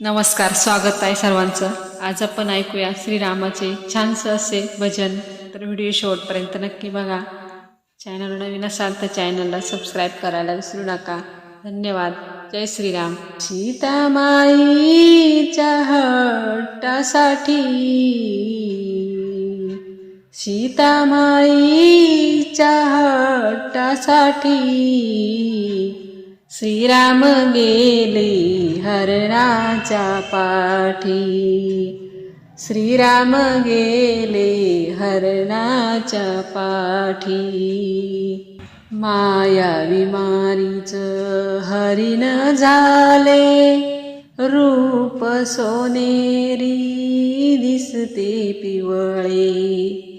नमस्कार स्वागत आहे सर्वांचं. आज आपण ऐकूया श्रीरामाचे छानसं असे भजन. तर व्हिडिओ शेवटपर्यंत नक्की बघा. चॅनल नवीन असाल तर चॅनलला सबस्क्राईब करायला विसरू नका. धन्यवाद. जय श्रीराम. सीतामाईच्या हट्टासाठी सीतामाईच्या हट्टासाठी श्रीराम गेले हरणाच्या पाठी. श्रीराम गेले हरणाच्या पाठी. माया विमारीच हरिण झाले रूप सोनेरी दिसते पिवळे.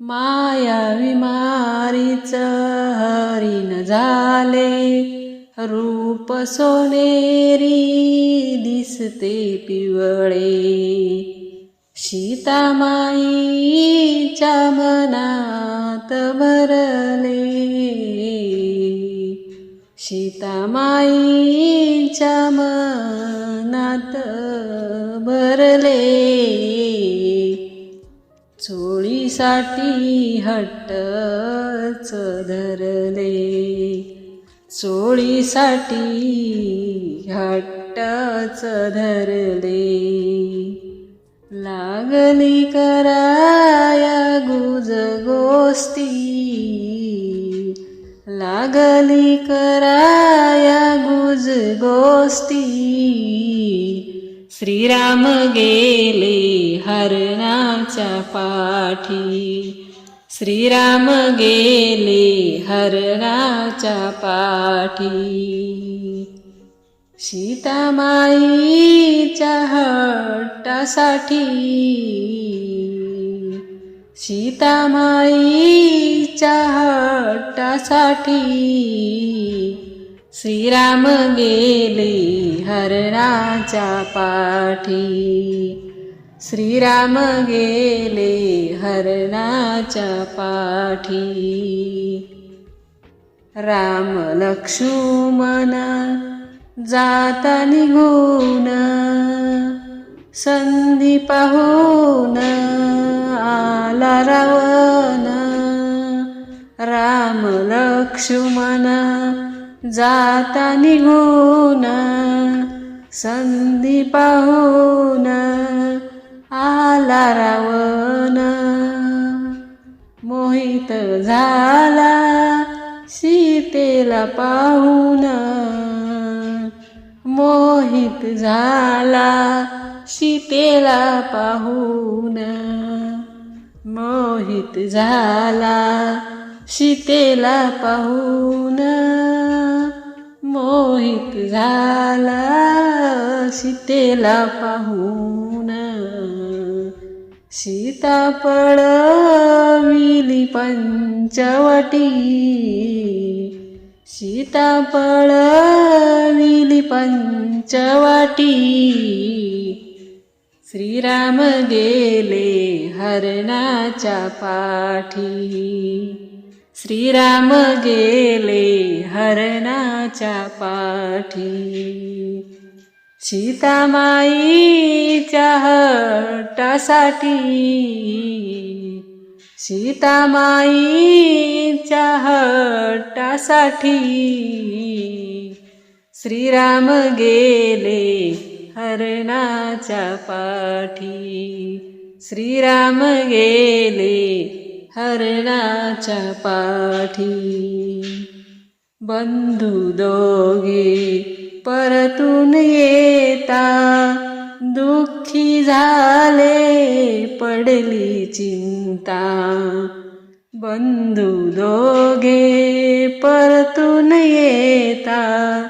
माया विमारीच हरिण झाले रूप सोनेरी दिसते पिवळे. सीतामाईच्या मनात भरले सीतामाईच्या मनात भरले चोळीसाठी हट्टच धरले. चोळीसाठी घट्टच धरले. लागली कराया गुज गोष्टी. लागली कराया गुज गोष्टी. श्रीराम गेले हरणाच्या पाठी. श्रीराम गेले हरणाच्या पाठी सीतामाईच्या हट्टासाठी। सीतामाईच्या हट्टासाठी। श्रीराम गेले हरणाच्या पाठी श्रीराम गेले हरणाच्या पाठी. राम लक्ष्मण जाता निघून संधी पाहून आला रावण. राम लक्ष्मण जाता निघून संधी पाहून आला रावण मोहित झाला सीतेला पाहून. मोहित झाला सीतेला पाहून. मोहित झाला सीतेला पाहून. मोहित झाला सीतेला पाहून. सीताफळ विली पंचवटी. सीताफळ विली पंचवटी. श्रीराम गेले हरणाच्या पाठी. श्रीराम गेले हरणाच्या पाठी. सीतामाईच्या हटासाठी सीतामाईच्या हटासाठी श्रीराम गेले हरणाच्या पाठी. श्रीराम गेले हरणाच्या पाठी. बंधू दोगे परतून येता. दुःखी झाले पडली चिंता. बंधू दोघे परतून येता.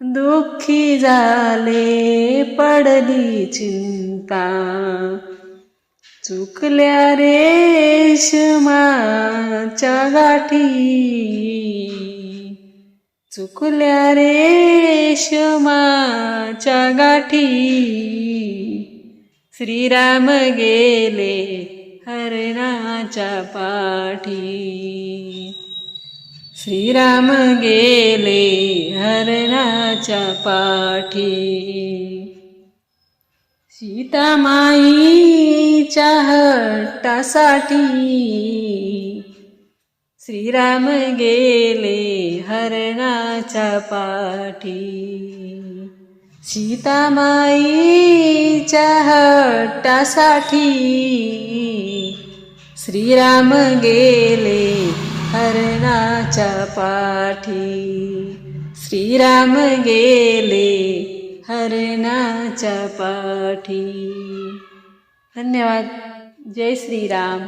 दुःखी झाले पडली चिंता. चुकल्या रेशमाच्या गाठी. चुकल्या रेशमाच्या गाठी. श्रीराम गेले हरणाच्या पाठी. श्रीराम गेले हरणाच्या पाठी. सीतामाईच्या हट्टासाठी श्रीराम गेले हरणाच्या पाठी. सीतामाईच्या हट्टासाठी श्रीराम गेले हरणाच्या पाठी. श्रीराम गेले हरणाच्या पाठी. धन्यवाद. जय श्रीराम.